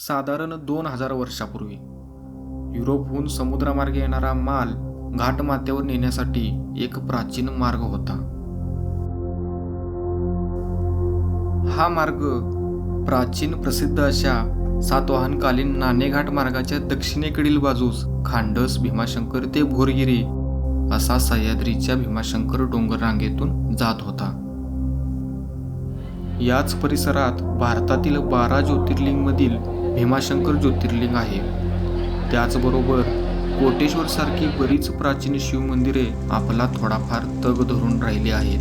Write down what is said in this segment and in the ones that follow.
साधारण दोन हजार वर्षापूर्वी. युरोपहून समुद्रामार्गे येणारा माल घाटमाथ्यावर नेण्यासाठी एक प्राचीन मार्ग होता. हा मार्ग प्राचीन प्रसिद्ध अशा सातवाहनकालीन नाणेघाट मार्गाच्या दक्षिणेकडील बाजूस खांडस भीमाशंकर ते भोरगिरी असा सह्याद्रीच्या भीमाशंकर डोंगर रांगेतून जात होता. याच परिसरात भारतातील बारा ज्योतिर्लिंगमधील भीमाशंकर ज्योतिर्लिंग आहे. त्याचबरोबर कोटेश्वर सारखी बरीच प्राचीन शिवमंदिरे आपला थोडाफार तग धरून राहिली आहेत.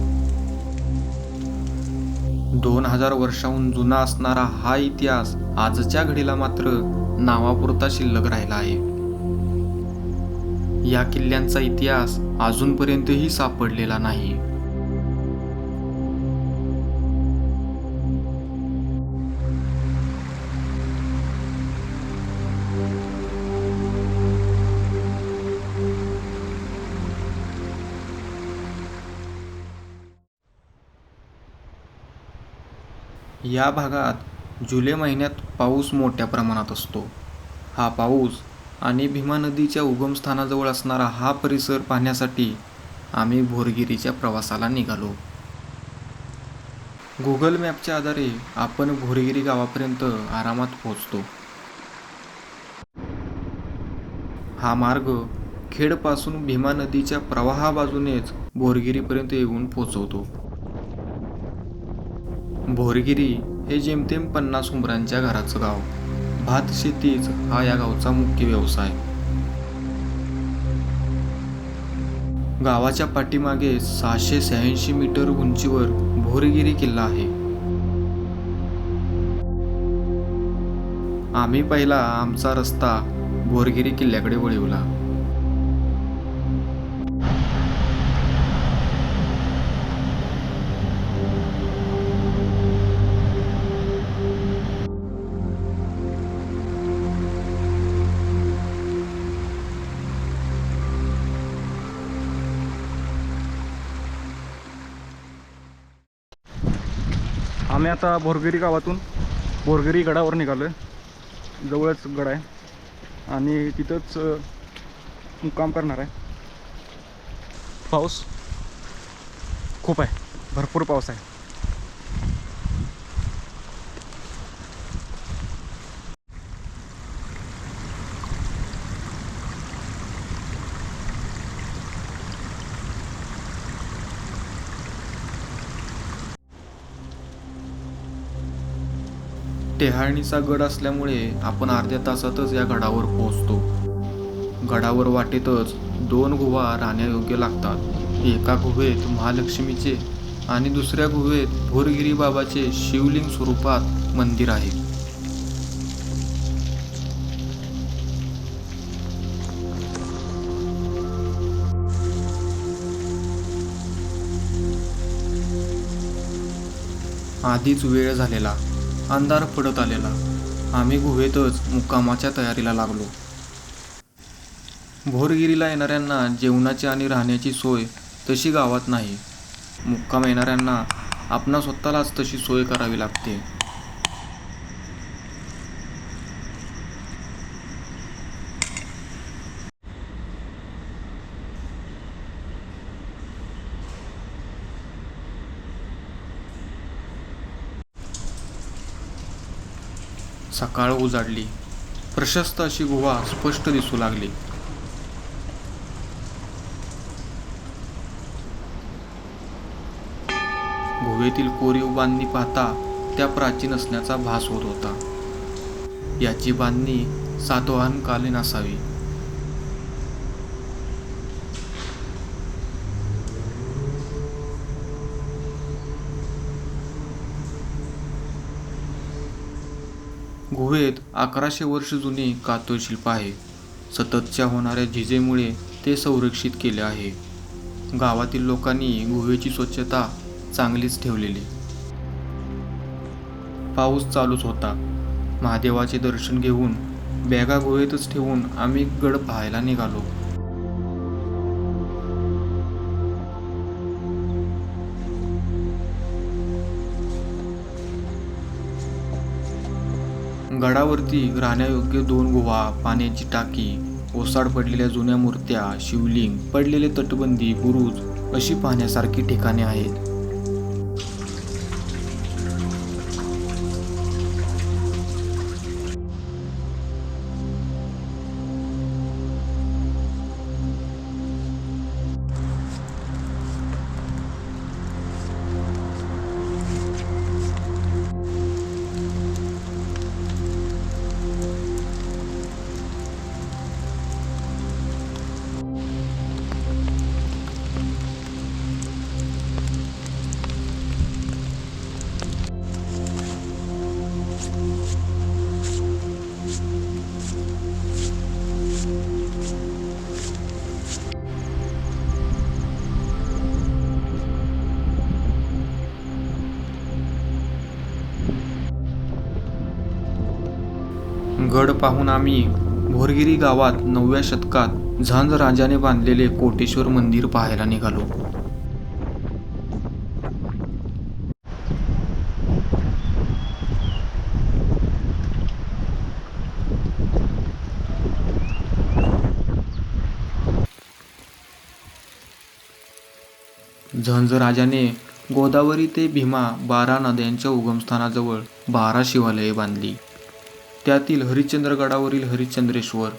दोन हजार वर्षाहून जुना असणारा हा इतिहास आजच्या घडीला मात्र नावापुरता शिल्लक राहिला आहे. या किल्ल्यांचा इतिहास अजूनपर्यंतही सापडलेला नाही. या भागात जुलै महिन्यात पाऊस मोठ्या प्रमाणात असतो. हा पाऊस आणि भीमा नदीच्या उगमस्थानाजवळ असणारा हा परिसर पाहण्यासाठी आम्ही भोरगिरीच्या प्रवासाला निघालो. गुगल मॅपच्या आधारे आपण भोरगिरी गावापर्यंत आरामात पोहोचतो. हा मार्ग खेडपासून भीमा नदीच्या प्रवाहाबाजूनेच भोरगिरीपर्यंत येऊन पोहोचवतो. भोरगिरी हे जेमतेम पन्नास उंबरांच्या घराचं गाव. भात शेतीच हा या गावचा मुख्य व्यवसाय. गावाच्या पाठीमागे सहाशे शहाऐंशी मीटर उंचीवर भोरगिरी किल्ला आहे. आम्ही पहिला आमचा रस्ता भोरगिरी किल्ल्याकडे वळवला. आम्ही आता भोरगिरी गावातून भोरगिरी गडावर निघालो आहे जवळच गड आहे. आणि तिथंच मुक्काम करणार आहे. पाऊस खूप आहे. भरपूर पाऊस आहे. टेहाळणीचा गड असल्यामुळे आपण अर्ध्या तासातच या गडावर पोहोचतो. गडावर वाटेतच दोन गुहा राहण्यायोग्य लागतात. एका गुहेत महालक्ष्मीचे आणि दुसऱ्या गुहेत भोरगिरी बाबाचे शिवलिंग स्वरूपात मंदिर आहे. आधीच वेळ झालेला. अंधार पडत आलेला. आम्ही गुहेतच मुक्कामाच्या तयारीला लागलो. भोरगिरीला येणाऱ्यांना जेवणाची आणि राहण्याची सोय तशी गावात नाही. मुक्काम येणाऱ्यांना आपणा स्वतःलाच तशी सोय करावी लागते. सकाळ उजाडली. प्रशस्त अशी गुहा स्पष्ट दिसू लागली. गुहेतील कोरीव बांधणी पाहता त्या प्राचीन असण्याचा भास होत होता. याची बांधणी सातवाहनकालीन असावी. गुहेत अकराशे वर्ष जुनी कातळशिल्प आहे. सततच्या होणाऱ्या झिजेमुळे ते संरक्षित केले आहे. गावातील लोकांनी गुहेची स्वच्छता चांगलीच ठेवलेली. पाऊस चालूच होता. महादेवाचे दर्शन घेऊन बॅगा गुहेतच ठेवून आम्ही गड पाहायला निघालो. गडावरती राहण्यायोग्य दोन गुहा पाण्याची टाकी ओसाड पडलेल्या जुन्या मूर्त्या शिवलिंग पडलेले तटबंदी बुरुज अशी पाहण्यासारखी ठिकाणे आहेत. गड पाहून आम्ही भोरगिरी गावात नवव्या शतकात झांज राजाने बांधलेले कोटेश्वर मंदिर पाहायला निघालो. झंज राजाने गोदावरी ते भीमा बारा नद्यांच्या उगमस्थानाजवळ बारा शिवालये बांधली. त्यातील हरिश्चंद्रगडावरील हरिश्चंद्रेश्वर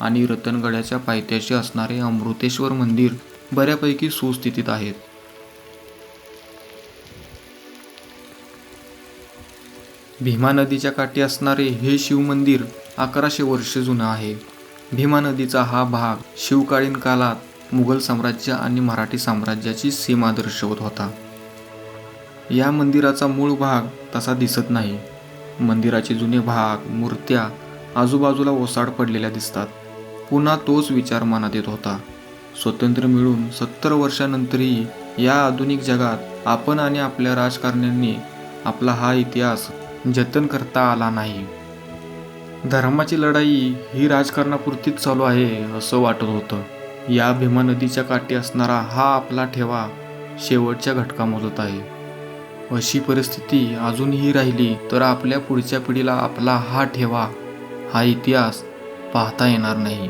आणि रतनगडाच्या पायथ्याशी असणारे अमृतेश्वर मंदिर बऱ्यापैकी सुस्थितीत आहेत. भीमा नदीच्या काठी असणारे हे शिवमंदिर अकराशे वर्ष जुनं आहे. भीमा नदीचा हा भाग शिवकालीन काळात मुघल साम्राज्य आणि मराठी साम्राज्याची सीमा दर्शवत होता. या मंदिराचा मूळ भाग तसा दिसत नाही. मंदिराचे जुने भाग मूर्त्या आजूबाजूला ओसाड पडलेल्या दिसतात. पुन्हा तोच विचार मनात येत होता. स्वतंत्र मिळून सत्तर वर्षानंतरही या आधुनिक जगात आपण आणि आपल्या राजकारण्यांनी आपला हा इतिहास जतन करता आला नाही. धर्माची लढाई ही राजकारणापुरतीच चालू आहे असं वाटत होतं. या भीमा नदीच्या काठी असणारा हा आपला ठेवा शेवटच्या घटका मोजत आहे. अशी परिस्थिती अजूनही राहिली तर आपल्या पुढच्या पिढीला आपला हा ठेवा. हा इतिहास पाहता येणार नाही.